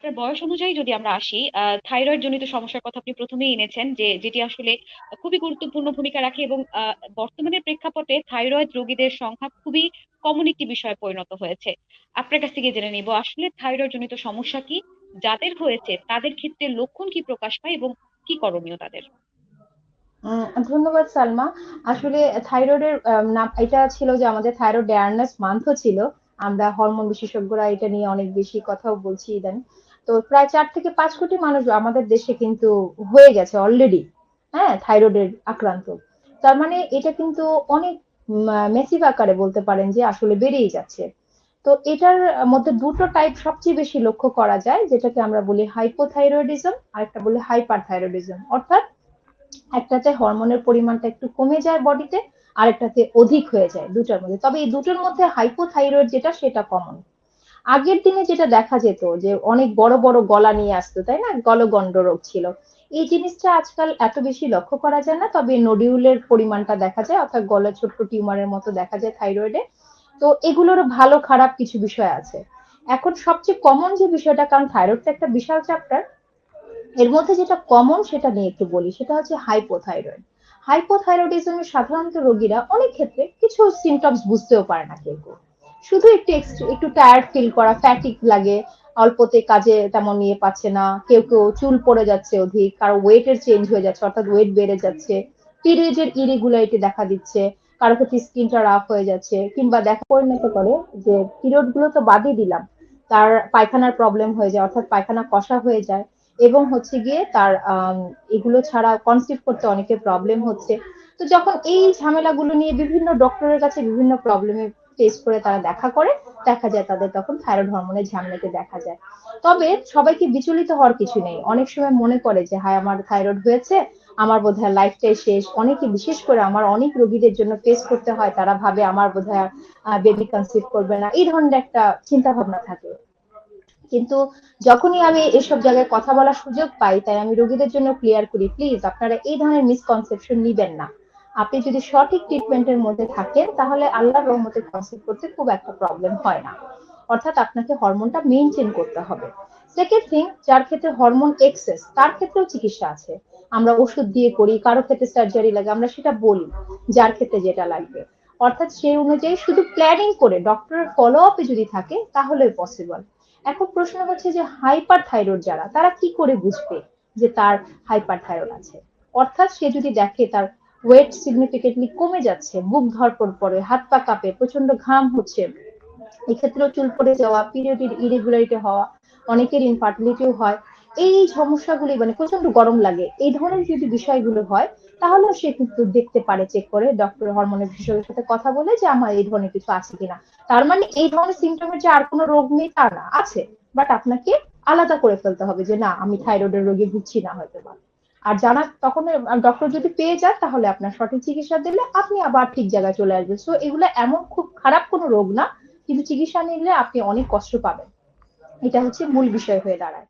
আপনার বয়স অনুযায়ী যদি আমরা আসি, থাইরয়েড জনিত সমস্যার কথা আপনি ১ম এই এনেছেন যে যেটি আসলে খুবই গুরুত্বপূর্ণ ভূমিকা রাখে এবং আ বর্তমানের প্রেক্ষাপটে থাইরয়েড রোগীদের সংখ্যা খুবই কমন একটি বিষয়ে পরিণত হয়েছে। আপনার কাছ থেকে জেনে নিব আসলে থাইরয়েড জনিত সমস্যা কি? যাদের হয়েছে তাদের ক্ষেত্রে লক্ষণ কি প্রকাশ পায় এবং কি করণীয় তাদের? ধন্যবাদ সালমা। আসলে থাইরয়েডের নাম এটা ছিল যে আমাদের থাইরয়েড অ্যাওয়ারনেস মান্থ ও ছিল। আমরা হরমোন বিশেষজ্ঞরা এটা নিয়ে অনেক বেশি কথাও বলছি ইদানিং। তো প্রায় চার থেকে পাঁচ কোটি মানুষ আমাদের দেশে কিন্তু হয়ে গেছে অলরেডি। হ্যাঁ? থাইরয়েডের আক্রান্ত। তার মানে এটা কিন্তু অনেক মেসিভ আকারে বলতে পারেন যে আসলে বেড়েই যাচ্ছে। তো এটার মধ্যে দুটো টাইপ সবচেয়ে বেশি লক্ষ্য করা যায় যেটাকে আমরা বলি হাইপোথাইরয়েডিজম আর একটা বলি হাইপারথাইরয়েডিজম। অর্থাৎ একটাতে হরমোনের পরিমাণটা একটু কমে যায় বডিতে, আরেকটাতে অধিক হয়ে যায় ২ টার মধ্যে। তবে এই দুটোর মধ্যে হাইপোথাইরয়েড যেটা সেটা কমন। আগের দিনে যেটা দেখা যেত যে অনেক বড়, বড় গলা নিয়ে আসতো, তাই না? গলগন্ড রোগ ছিল। এই জিনিসটা আজকাল এত বেশি লক্ষ্য করা যায় না। তবে নোডিউলের পরিমাণটা দেখা যায় অর্থাৎ গলায় ছোট্ট টিউমারের মতো দেখা যায় থাইরয়েডে। তো এগুলোরও ভালো খারাপ কিছু বিষয় আছে। এখন সবচেয়ে কমন যে বিষয়টা কারণ থাইরয়েড তো একটা বিশাল চ্যাপ্টার। এর মধ্যে যেটা কমন সেটা নিয়ে একটু বলি। সেটা হচ্ছে হাইপোথাইরয়েড। হাইপোথাইরয়েডিজম এর সাধারণত রোগীরা অনেক ক্ষেত্রে কিছু সিম্পটমস বুঝতেও পারে না কেউ। শুধু একটু একটু টায়ার্ড ফিল করা, ফ্যাটিক লাগে, অল্পতে কাজে তেমন ইয়ে পাচ্ছে না। কেউ, কেউ চুল পড়ে যাচ্ছে অধিক, কারও ওয়েট এর চেঞ্জ হয়ে যাচ্ছে অর্থাৎ ওয়েট বেড়ে যাচ্ছে। পিরিয়ড এর ইরেগুলারিটি দেখা দিচ্ছে। কারও ক্ষেত্রে স্কিনটা রাফ হয়ে যাচ্ছে কিংবা দেখা পরিণত করে যে পিরিয়ডগুলো তো বাদই দিলাম। তার পায়খানার প্রবলেম হয়ে যায় অর্থাৎ পায়খানা কষা হয়ে যায় এবং হচ্ছে গিয়ে তার এগুলো ছাড়া কনসিভ করতে অনেকের প্রবলেম হচ্ছে। তো যখন এই ঝামেলাগুলো নিয়ে বিভিন্ন ডক্টরের কাছে বিভিন্ন প্রবলেমে ফেস করে তারা দেখা করে, দেখা যায় তাদের তখন থাইরয়েড হরমোনের ঝামেলাতে দেখা যায়। তবে সবাইকে বিচলিত হওয়ার কিছু নেই। অনেক সময় মনে করে যে হায় আমার থাইরয়েড হয়েছে, আমার বোধহয় লাইফটাই শেষ। অনেকে বিশেষ করে আমার অনেক রোগীদের জন্য ফেস করতে হয়। তারা ভাবে আমার বোধহয় বেবি কনসিভ করবে না। এই ধরনের একটা চিন্তা ভাবনা থাকে। কিন্তু যখনই আমি এসব জায়গায় কথা বলার সুযোগ পাই, তাই আমি রোগীদের জন্য ক্লিয়ার করি, প্লিজ আপনারা এই ধরনের মিসকনসেপশন নিবেন না। আপনি যদি সঠিক ট্রিটমেন্টের মধ্যে থাকেন তাহলে আল্লাহর রহমতে কনসিভ করতে খুব একটা প্রবলেম হয় না। অর্থাৎ আপনাকে হরমোনটা মেইনটেইন করতে হবে। সেকেন্ড থিং যার ক্ষেত্রে হরমোন এক্সেস তার ক্ষেত্রেও চিকিৎসা আছে। আমরা ওষুধ দিয়ে করি, কারও ক্ষেত্রে সার্জারি লাগে। আমরা সেটা বলি, যার ক্ষেত্রে যেটা লাগবে। অর্থাৎ সেই অনুযায়ী শুধু প্ল্যানিং করে ডক্টরের ফলো আপে যদি থাকে তাহলেই পসিবল। এখন প্রশ্ন হচ্ছে যে হাইপার থাইরয়েড যারা তারা কি করে বুঝবে যে তার হাইপার থাইরয়েড আছে? অর্থাৎ সে যদি দেখে তার ওয়েট সিগনিফিকেন্টলি কমে যাচ্ছে, বুক ধড়ফড় করে, হাত পা কাঁপে, প্রচণ্ড ঘাম হচ্ছে। এক্ষেত্রেও চুল পড়ে যাওয়া, পিরিয়ড এর ইরেগুলারিটি হওয়া, অনেকের ইনফার্টিলিটিও হয়। এই সমস্যাগুলি মানে প্রচণ্ড গরম লাগে। এই ধরনের যদি বিষয়গুলো হয় তাহলেও সে কিন্তু দেখতে পারে চেক করে ডক্টর হরমোনের বিশেষজ্ঞের সাথে কথা বলে যে আমার এই ধরনের কিছু আছে কিনা। তার মানে এই ধরনের সিম্পটম এর যে আর কোনো রোগ নেই তা না, আছে। বাট আপনাকে আলাদা করে ফেলতে হবে যে না আমি থাইরয়েডের রোগে ভুগছি না হয়তোবা। আর যারা তখন ডক্টর যদি পেয়ে যায়, তাহলে আপনার সঠিক চিকিৎসা দিলে আপনি আবার ঠিক জায়গায় চলে আসবেন। সো এগুলো এমন খুব খারাপ কোনো রোগ না। কিন্তু চিকিৎসা নিলে আপনি অনেক কষ্ট পাবেন। এটা হচ্ছে মূল বিষয় হয়ে দাঁড়ায়।